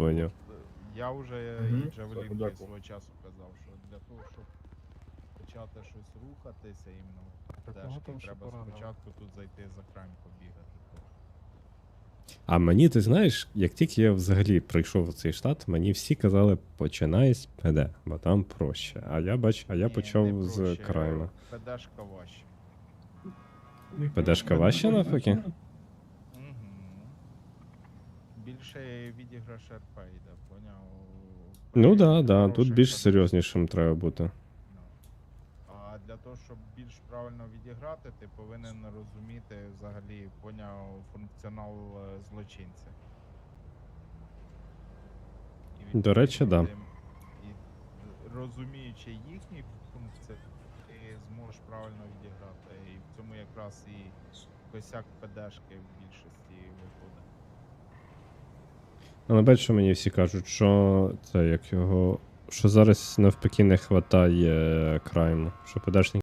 поняв. Я вже Мгм. і Джавелінки Дякую. свого часу казав, що для того, щоб почати щось рухатися іменно в дешки, треба спочатку тут зайти за крайм побігати. А мені, ти знаєш, як тільки я взагалі прийшов в цей штат, мені всі казали, починай з ПД, бо там проще. А я бач, а я Ні, почав не з проще, крайма. ПДшка важче. ПДшка важче навпаки? Більше відіграш РП йде, поняв? Ну да, да, тут більш серйознішим треба бути. Ну. А для того, щоб більш правильно відіграти, ти повинен розуміти взагалі поняв функціонал е, злочинця. І До речі, да. відповідно, І розуміючи їхні функції, ти зможеш правильно відіграти. І в цьому якраз і косяк ПДшки в більшості виходить. Але бачу, мені всі кажуть, що це як його. Що зараз навпаки не вистачає крайму, що ПДшники